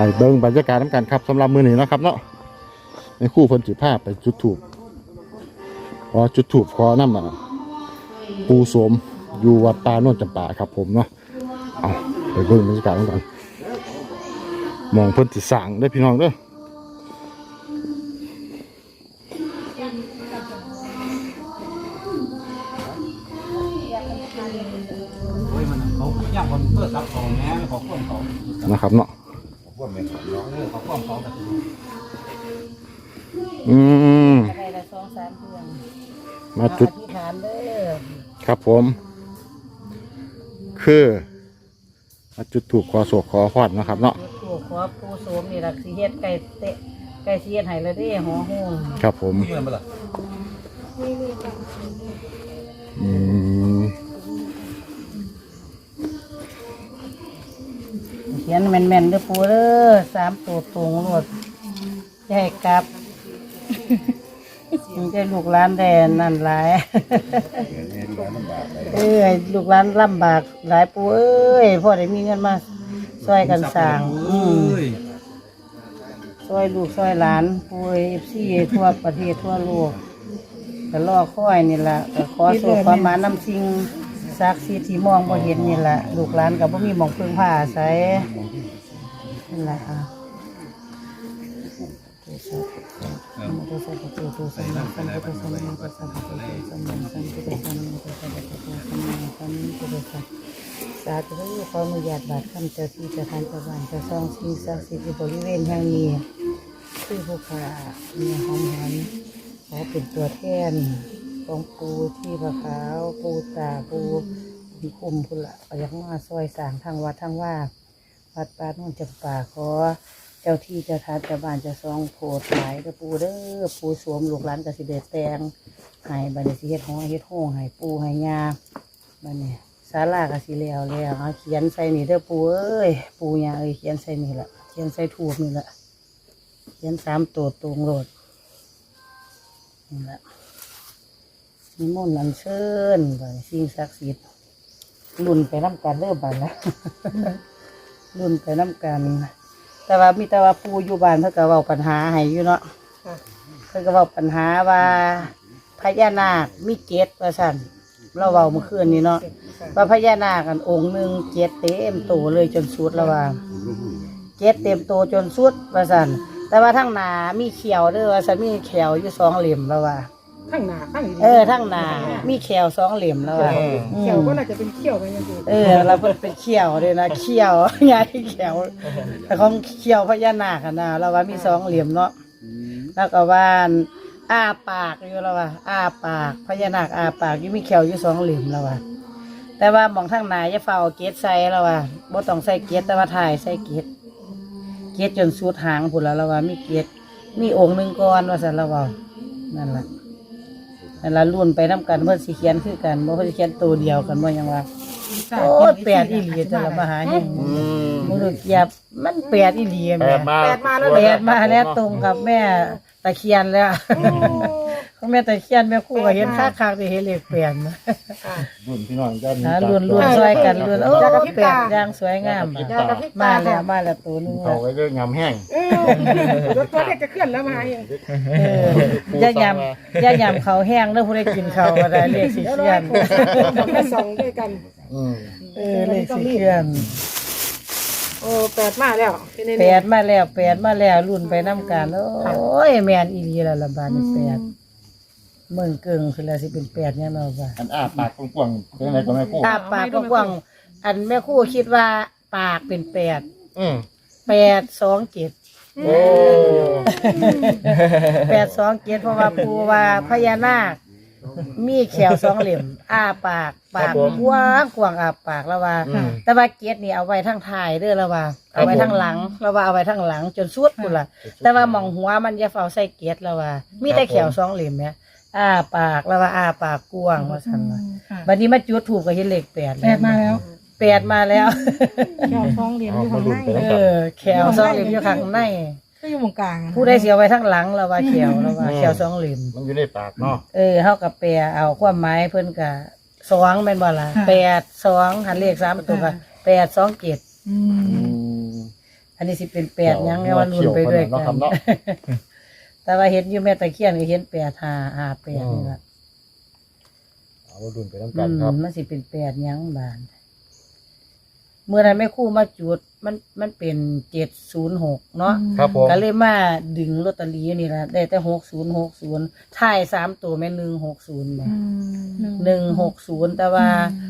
ไปเบิ่งบรรยากาศน้ำกันครับสำหรับมือนี้เนาะครับเนาะในคู่เพิ่นสิพาไปจุดถูกขอจุดถูกขอน้ำอะปูโสมอยู่วัดตาโนนจำปาครับผมเนาะเอาไปเบิ่งบรรยากาศน้ำกันมองเพิ่นสิสั่งได้อพี่น้องเด้อโอ้ยมันเขาย่างคนเพื่อซับของแม่เขาควบเขานะครับเนาะ อืมอะไรละสองสามเดือนมาจุดอธิษฐานเด้อครับผม คือมาจุดถูกขอโศกขอพอดนะครับ เนาะจุดถูกขอปูโสมนี่ล่ะสิเฮ็ดไก่เตะไก่สิเฮ็ดให้ละเด้หัวหูครับผมเมื่อเมื่อไหร่อืมเขียนแม่นๆเด้อปูเด้อสามตัวตรงรวดอย่าให้กลับ มันจะลูกหลานแดนนั่นหลาย เอ้ยลูกหลานลำบากหลายปูเอ้ยพ่อได้มีเงินมาช่วยกันสร้างอืมเอ้ยช่วยลูกช่วยหลานปูเอฟซีทั่วประเทศทั่วโลกก็รอค่อยนี่ล่ะก็ขอโชคความมานำสิ่งศักดิ์สิทธิ์ที่มองบ่เห็นนี่ล่ะลูกหลานก็บ่มีหมองพึ่งผ้าอาศัยนั่นล่ะค่ะ สาธุขออนุญาตบาดคำเจ้าที่เจ้าทานเจ้าบ้านเจ้าซองสิ่งศักดิ์สิทธิ์บริเวณแห่งนี้คือผู้ขาเมียหอมหันขอเป็นตัวแทนของปูที่พระขาวปูตาปูคุมพุละไปยักมาซอยสางทางวัดทางว่าวัดป่าโน่นจำป่าขอ เจ้าที่เจ้าทานเจ้าบ้านเจ้าซองโพดหลายเด้อปูเด้อปูสวมลูกหลานกสิเดแตงให้บันี้สิเฮ็ดห้องเฮ็ดห้องให้ปูห้ยยาบัดนี้ศาลากสิแล้วแล้วเอาเขียนใส่นี่เด้อปูเอ้ยปูยาเอ้ยเขียนใส่นี่ละเขียนใส่ถูกนี่ละเขียนสามตัวตรงโหลดนี่หละมีมนต์อันเชิญไปสิ่งศักดิ์สิทธิ์ลุ่นไปน้ำกันเริ่มบันแล้วลุ่นไปน้ำกัน แต่ว่ามีแต่ว่าปูอยู่บ้านเพื่อก็เว้าปัญหาให้อยู่เนาะเพื่อก็เว้าปัญหาว่าพญานาคมีเกศว่าสั่นเราเว้าเมื่อคืนนี้เนาะ ว่าพญานาคกันองค์หนึ่งเกศเต็มตัวเลยจนสุดแล้วว่าเจ็ดเต็มตัวจนสุดว่าสันแต่ว่าทั้งหนามีเขียวเด้อว่าสันมีเขียวอยู่สองเหลี่ยมแล้วว่า ข้างหน้าข้างอีกเออทั้งหนามีเขียวสองเหลี่ยมแล้วว่าเขียวก็น่าจะเป็นเขียวไปยังไงเออเราเป็นเขียวเลยนะเขียวใหญ่เขียวแต่ของเขียวพญานาคอะนะเราว่ามีสองเหลี่ยมเนาะแล้วก็ว่าอ้าปากอยู่แล้วว่าอ้าปากพญานาคอ้าปากอยู่มีเขียวอยู่สองเหลี่ยมแล้วว่าแต่ว่าหมองทั้งหนาจะเฝ้าเอาเกศใส่แล้วว่าบ่ต้องใส่เกศแต่ว่าถ่ายใส่เกศเกียรจนสุดหางผุนละละว่ามีเกียรมีองค์หนึ่งก่อนว่าสันละว่านั่นแหละ นั่นละรุ่นไปน้ากันเพื่อนสิเขียนคือกันเพื่อนสิเขียนตัวเดียวกันว่ายังว่าโอ้ยแปดอีหลีจะละมาหาเนี่ยมือเกียบมันแปดอีหลีแปแม่ดมาแปดมาแล้วแปดมาแล้วตรงกับแม่ตะเคียนแล้ว ของแม่ตะเคียนแม่ครู่ก็เห็นค่าคางที่เห็นเลขแปดนะรุ่นพี่น้องเจ้านะรุ่นรุ่นซอยกันรุ่นโอ้แปดย่างสวยงามยากระพริบมาตาแล้วมาแล้วตัวนึงเขาไว้เรื่องงามแห้งเออรถตัวเล็กจะเคลื่อนแล้วมาเองเออย่ายำย่ายำเขาแห้งแล้วผู้ได้กินเขาก็ได้เรียกสิเดี๋ยวเขียเรานผมจะส่องด้วยกันอืมเออเรียกสิเขียนโอ้แปดมาแล้วที่นี่แปดมาแล้วแปดมาแล้วรุ่นไปน้ำกันโอ้ยแมนอีหลีละละบาดนี่แปด เมืองเกิงคือแล้วสิเป็นแปดเนี่ยเนาะบ่าอันอ้าปากกว้างๆเป็นอะไรก็ไม่พูดอาปากกว้างๆอันแม่ครู่คิดว่าปากเป็นแปดอืมแปดสองเจ็ดโอ้แปดสองเจ็ดเพราะว่าปูว่าพญานาคมีแขวสองเหลี่ยมอ้าปากปากกว้างกว้างอ้าปากแล้วว่า อืม แต่ว่าเกียรนี่เอาไว้ทั้งท้ายเด้อแล้วว่า เอาไว้ทั้งหลังแล้วว่าเอาไว้ทั้งหลังจนสุดพุ่นล่ะ แต่ว่าหมองหัวมันจะเฝ้าใส่เกียรแล้วว่า มีแต่แขวสองเหลี่ยมเนี่ย อ้าปากแล้วว่าอ้าปากกว้างว่าซั่นว่าบัดนี้มาจุดถูกก็เห็นเลขแปดแปดมาแล้วแปดมาแล้วเขียวฟองเหรียญอยู่ข้างในเออแขวสองเหลี่ยมอยู่ข้างในก็อยู่ตรงกลางผู้ได้เสียไว้ทั้งหลังแล้วว่าแขวแล้วว่าแขวสองเหลี่ยมมันอยู่ในปากเนาะเออเฮากับแปลเอาความหมายเพิ่นก็สองแม่นบ่ล่ะแปดสองหันเลขสามตัวก็แปดสองเจ็ดอือืมมอันนี้สิเป็นแปดหยังไงว่าลุ้นไปด้วยเนาะกัครับนเนาะ แต่ว่าเห็นอยู่แม่ตะเคียนก็เห็นแปดหาหาแปดนี่ละเอามาดุนไปน้ำอืกันครับมมันสิเป็นแปดหยังบานเมื่อนั้นแม่ครู่มาจุดมันมันเป็นเจ็ดศูนย์หกเนาะครับผม ก็เลยมาดึงลอตเตอรี่นี่ละได้แต่หกศูนย์หกศูนย์ท้ายสามตัวแม่หนึ่งหกศูนย์แม่หนึ่งหกศูนย์แต่ว่า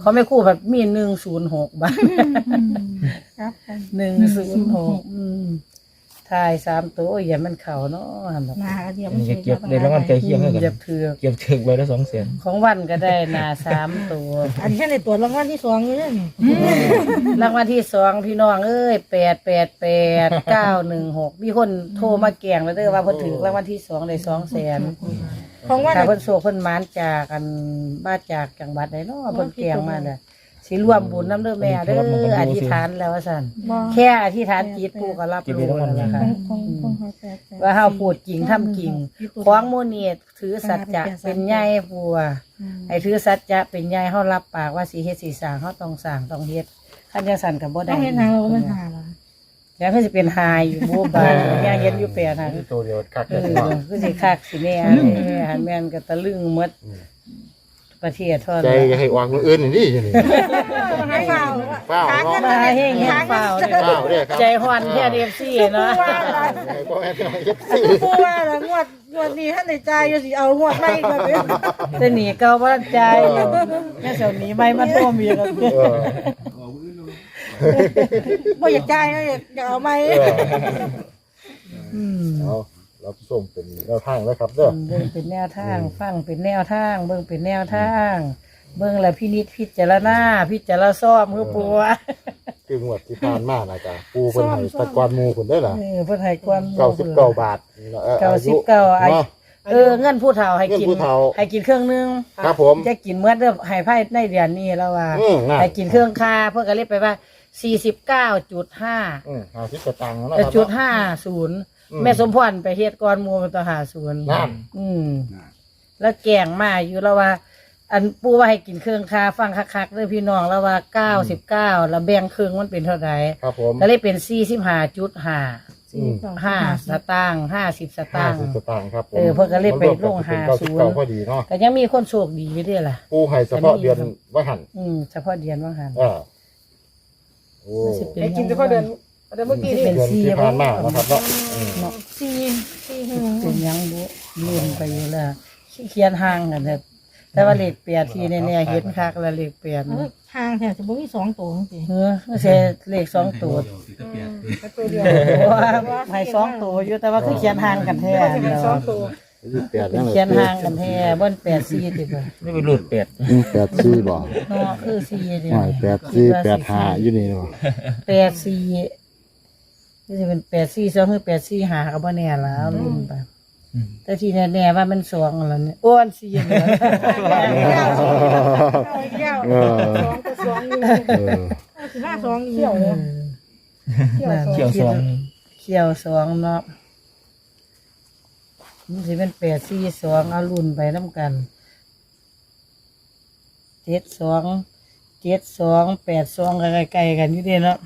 เขาไม่คู่แบบมีหนึ่งศูนย์หกบ้างครับหนึ่งศูนย์หก ท้ายสามตัวโอ้ยอย่ามันเข่าเนาะหั่นดอกมาเดียวอันนี้ก็เก็บได้รางวัลใกล้เคียงให้อกัย่านเถือกเก็บถึงใบละสองแสนของวันก็ได้นาสามตัวอันนี้แค่ในตัวรางวัลที่สองอยู่เนี่ยนี่รางวัลที่สองพี่น้องเอ้ยแปดแปดแปดเก้าหนึ่งหกมีคนโทรมาแกล้งแล้วเด้อว่าเพิ่นถือรางวัลที่สองได้สองแสนของว่าถ้าเพิ่นโศกเพิ่นหมานจากกันบ้านจากจังหวัดใดเนาะเพิ่นแกล้งมาเนี่ย สิร่วมบุญน้ำเด้อแม่เด้ออธิษฐานแล้วว่าซั่นแค่อธิษฐานจิตปู่ก็รับรู้แล้วล่ะค่ะของของของแปดแปดว่าเฮาพูดจริงทำจริงของโมนี่ถือสัจจะเป็นใหญ่ปู่ว่าอืมไอ้ถือสัจจะเป็นใหญ่เฮารับปากว่าสิเฮ็ดสิสร้างเฮาต้องสร้างต้องเฮ็ดคันจังซั่นก็บ่ต้ได้องเห็นทางเราก็มันหาละแล้วก็สิเป็นหายอยู่บ่บาดยังเฮ็ดอยู่แปลนะนี่ตัวเดียวคักเอเลยอเนาะคือสิคักสิแน่แน่หันแม่นก็ตะลึงหมด ประเทศเท่าใจนั้นจะให้วางมืออื่นนี่นี่นี่ให้เปล่าเฝ้าเนาะมาเฮงเฮ็ดเปล่าเนี่ยเฝ้าเด้อครับใจฮ้อนแค่ FC เนาะให้พ่อแม่พี่น้องเอฟซีปูว่าละงวดงวดนี้ท่านในใจอยู่สิเอางวดไม่ก็เลยแต่หนีเก่าบ่ทันใจแม่เจ้าหนีไม่มันท่วมอีกแล้วเออบ่อยากใจนะอยากอยากเอาไม่เออเอา รับส่งเป็นแนวทางแล้วครับเด้อเบิ่งเป็นแนวทาง ฟังเป็นแนวทาง เบิ่งเป็นแนวทาง เบิ่งแล้วพินิจพิจารณาพิจารณาซ่อมคือปัวคืองวดที่ผ่านมานะจ๊ะปูเพิ่นให้ตะกอนหมูคุณได้อล่ะเออเพิ่นให้ความเก้าสิบเก้าบาทออเก้าสิบเก้าอายุเนาะ เออเงินผู้เฒ่าให้กินเงินผู้เฒ่าให้กินเครื่องนึงครับผมจะกินเมื่อเด้อให้ไพ่ในเดือนนี้แล้วว่าอืมน่ะ ให้กินเครื่องคาเพื่อก็เรียกไปว่าสี่สิบเก้าจุดห้า อืมห้าสิบกว่าตังค์แล้วนะครับจุดห้าศูนย์อืม แม่สมพรไปเฮ็ดก่อนหมูมันต่อหาศูนย์นั่น อืมแล้วแกงมาอยู่แล้วว่า อันปูว่าให้กินเครื่องคาฟังคักๆเด้อพี่น้องแล้วว่าเก้าสิบเก้าแล้วแบ่งครึ่งมันเป็นเท่าไหร่ครับผมก็เลยเป็นสี่สิบห้าจุดห้าอืมห้าสตางค์ห้าสิบสห้าตางค์สิบกว่าตังค์ครับผมเออเพิ่นก็เลยไปลงหาเก้าศูสิบนย์เก้าพอดีเนาะก็ยังมีคนโชคดีอยู่ด้วยล่ะปูให้เฉพาะเดือนว่าหันอืมเฉพาะเดือนว่างหัน อ่าโอ้มันสิเป็นให้กินเฉพาะเดือน เดือนเมื่อกี้นี่เป็นเดือนสี่ที่ผ่านมานะครับเนาะอืมเนาะสี่สี่หเป็นหยังบุลืมไปอยู่แล้วขี้เขียนห่างกันแต่แต่ว่าเลขเปียดที่แน่ๆเห็นคักแล้วเลขเปียดทางแถวจะบ่มีสองตัวจริงเออไม่ใช่เลขสองตัวตัวเดียวเพราะว่าให้สองตัวอยู่แต่ว่าคือเขียนห่างกันแท้จะเป็นเนาะสองตัวยี่สิบแปดเป็นั่นนแหละเขียนห่างกันแท้บนแปดสี่ติดเลยนี่เป็นรูดเป็ดอืมแปดสี่บ่เนาะคือสี่เดียหน่อยแปดสี่แปดห้าอยู่นี่เนาะแปดสี่ นี่จะเป็นแปดสี่สองคือแปดสี่หากับว่าแน่แล้วลืมไปแต่ที่แน่ๆว่ามันสองแล้วเนี่ยอ้วนสี่เนี่ยเอาแก้วเออสองกับสองอยู่เออสิบห้าสองเที่ยวเลยเขียวสองเขียวสองเนาะมันสิเป็นแปดสี่สองเอารุ่นไปน้ำกันเจ็ดสองเจ็ดสองแปดสองใกล้ๆกันอยู่เดีเนาะ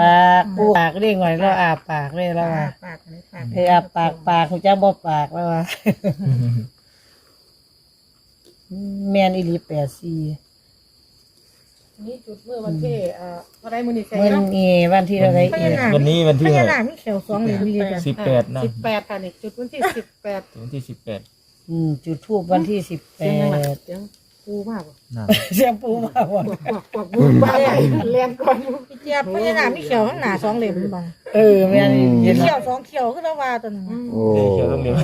ปากปูปากเรียกหน่อยแล้วอาปากเลยแล้วว่าปากเลยปากเอออาปากปากคุณจ้าบ่ปากแล้วว่าแมนอีหลีแปดสี่นี่จุดเมื่อวันที่เอ่อวันใดมื้อนี้ใช่มันเนาะมีวันที่อะไรพอีญากนาควันนี้วันที่พเท่าญาไหนาร่คมีเขียวสองเหรียญมีเลยจ้ะสิบแปดนะสิบแปดค่ะนี่จุดวันที่สิบแปดวันที่สิบแปดอืมจุดทูบวันที่สิบแปเสียงยังไงดเสียง ปูมากบ่นั่นเสียงปูมาว่ะกวักกวักบูมบ้าเรียนก่อนพี่เจี๊ยบพญานาคมีเขียวข้างหน้าสองเหลี่ยมบ่เออแม่นเย็นเขียวสองเขียวคือละว่าตัวนึงโอ้เขียวต้องเร็ว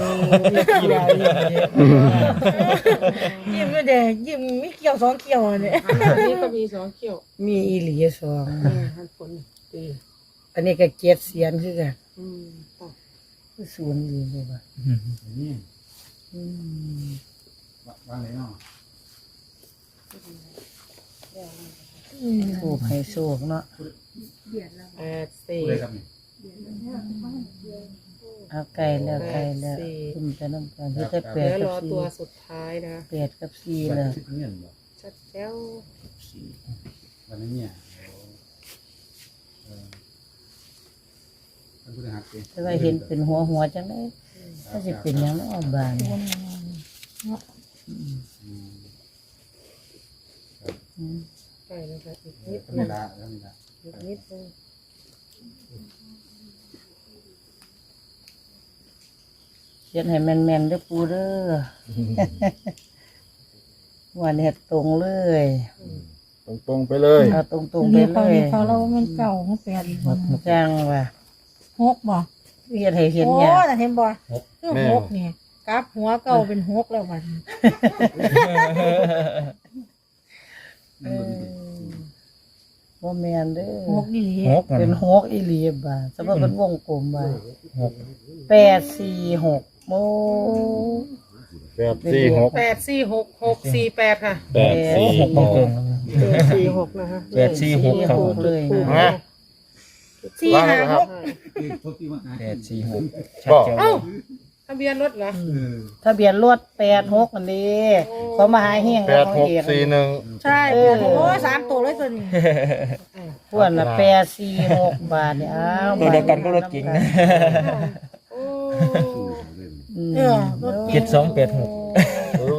ยิ้มไม่ได้ยิ้มมีเขียวสองเขียวเนี่ยอันนี้ก็มีสองเขี้ยวมีอีหลีสองนี่หันผลดีอันนี้ก็เกียรติเสียนคือกันอืมต่อคือศูนย์อีเลยว่ะนี่อืมบ้านไหนเนาะ ถูกให้โชคเนาะแปดสี่เลยครับนี่เอาไก่แล้วไก่แล้วสี่ขึ้นไปน้ำกันที่จะแปเดี๋ดยวกับรอสี่ตัวสุดท้ายนะแปดกับสี่บ้านแล้วที่เงี้ยบ่ชัดแจ้วบ้านนี้เนี่ยเป็นผู้หัดเองแต่ว่าเห็นเป็นหัวหัวจังเลยถ้าจะเป็นหยังน้อบาน ใช่นะคะอีกนิดธรรมดาธรรมดาอีกนิดนึงเขียนให้แม่นๆเด้อปูเด้อวันนี้ตรงเลยตรงๆไปเลยเอาตรงๆไปเรียกเลเขายเรียกเขาเรามันเก่ามันแปดอีกคนจังว่ะหกบ่เรียนให้เห็นโอ้เนี่ยแต่เห็นบ่คือหกเนี่ยกลับหัวเก่าเป็นหกแล้ววัน เออบ่แม่นเด้หอกดีหกเป็นหกอีหลีบ่าสมมุติเป็นวงกลมบ่าหกแปดสี่หกโอ้แปดสี่หกแปดสี่หกหกสี่แปดค่ะแปดสี่หกตรงแปดสี่หกนะคะแปดสี่หกครับหกเลยนะฮะสี่ห้าหกพวกที่มาหาแปดสี่หกชัดเจนเอ้า ทะเบียนรถเหรอทะเบียนรถแปดหกอันนี้เขามาหาเฮงแปดหกสี่หนึ่ง ใช่แปดหกโอ้สามตัวเลยตัวนี้พวนละแปดสี่หกบาทเนี่ยอ้าวตัวเดียวกันก็รถเก๋งนะ โอ้อืมเออรถเจ็ดสองแปดหก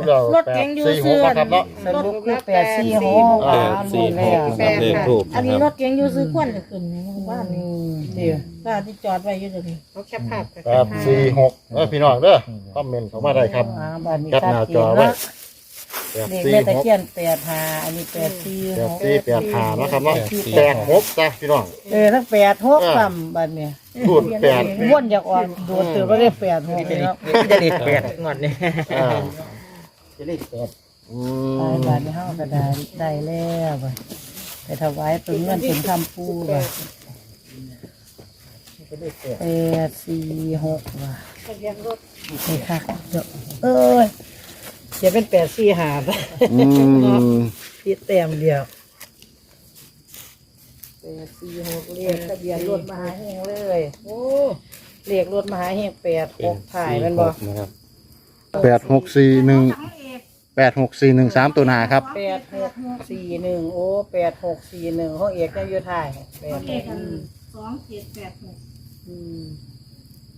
รู้แล้วรถแปเก๋ดงอยู่สี่หเสื้กอนะครับเนาะ สรุปคือแปดสี่หกอ่าอ่าสี่หกแปดค่ะอันนี้รถเก๋งอยู่ซื้อควนจะขึ้นในบ้านอืนี่มเดี๋ยวบ้านที่จอดไว้อยู่ตรงนี้เอาแคปภาพค่ะแปดสี่หกเออพี่น้องเด้อคอมเมนต์เข้ามาได้ครับอ่าบ้านนี้แคปหน้าจอไว้แปดเด็กสี่แม่ตะหกเคียนแปดหาอันนี้แปดสี่แปหดกสี่แปดห้านะครับเนาะแปดหกจ้ะพี่น้องเออทั้งแปดหกซ้ำบ้านเนี่ยพูดแปดม้วนอยากออกโดดเตือนว่าได้แปดหกแล้วจะได้แปดงอนเนี่ย อ่า จะได้แปดอืตายมบ้านนี้เฮาก็ได้ได้แล้วบัดไปถวายเป็นเงินเป็นคำปูบ่ะแปดสี่หกว่ะทะเบียนรถนี่ค่ะเดี๋ยวเอ้ยเขียนเป็นแปดสี่หาบอืมพี่แต้มเดียวแปดสี่หกเลขทะเบียนรถมหาเฮงเลยโอ้เลขรถมหาเฮงแปดหกถ่ายแมันบ่ นะครับแปดหกสี่หนึ่ง แปดหกสี่หนึ่งสามตัวหนาครับแปดหกสี่หนึ่งโอ้แปดหกสี่หนึ่งห้องเอกยังอยู่ถ่ายแปดหกสองเจ็ดแปดหกอืม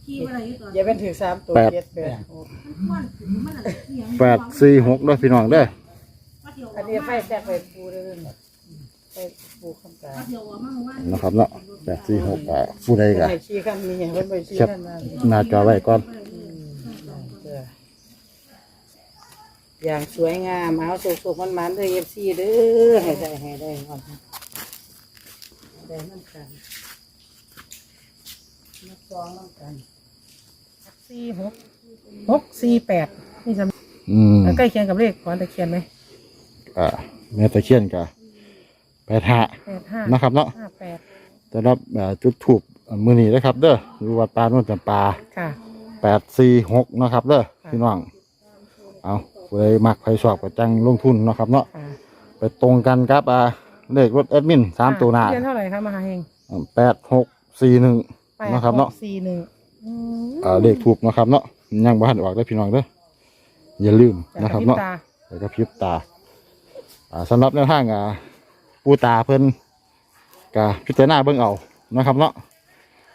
ขี่อะไรอยู่ตอนอย่าเป็นถือสามตัวแปดเจ็ดแปดหกมันถึงมันอะไรเสียงแปดสี่หกด้วยพี่น้องเด้อว่าเดี๋ยวอันนี้ไฟแทรกไปปูเด้อไปปูคำตาเดี๋ยวว่ามั่งว่านะครับเนาะแปดสี่หกอะผู้ใดเพิ่นกะไปชี้กันมีเพิ่นไปชี้แคปกันมา หน้าจอไว้ก่อน เด้อ อย่างสวยงามเอาสุกๆมันๆเด้อเอฟซีเด้อให้ได้ให้ได้ก่อนได้น้ำกันนักซองน้ำกันสี่หกหกสี่แปดนี่จะอืมใกล้เคียงกับเลขขอนตะเคียนไหมอ่าแม่ตะเคียนกะแปดห้าแปดห้านะครับเนาะห้าแปดสำหรับอ่าจุดถูกมือนี้นะครับ เด้ออยู่วัดปานนจำปาค่ะแปดสี่หกนะครับ เด้อค่ะพี่น้องเอา ผู้ใดมักใครชอบก็จังลงทุนเนาะครับเนาะค่ะไปตรงกันครับอ่าเลขรถแอดมินสามตัวหน้าเรียนเท่าไหร่คะมหาเฮงแปดหกสี่หนึ่ง แปดนะครับหเนาะกสี่หนึ่งอืมอ่าเลขถูกนะครับเนาะยังบ้านออกได้อพี่น้องเด้ออย่าลืมจากนะครับพิเนาะตาแล้วก็พริบตาอ่าสำหรับแนวทางอ่าปูตาเพิ่นกะพิจารณาเบิ่งเอานะครับเนาะ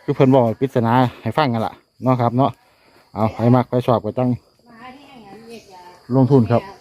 คือเพิ่นบอกให้พิจารณาให้ฟังกันล่ะเนาะครับเนาะเอาให้มักไปชอบก็จัง ลงทุนครับ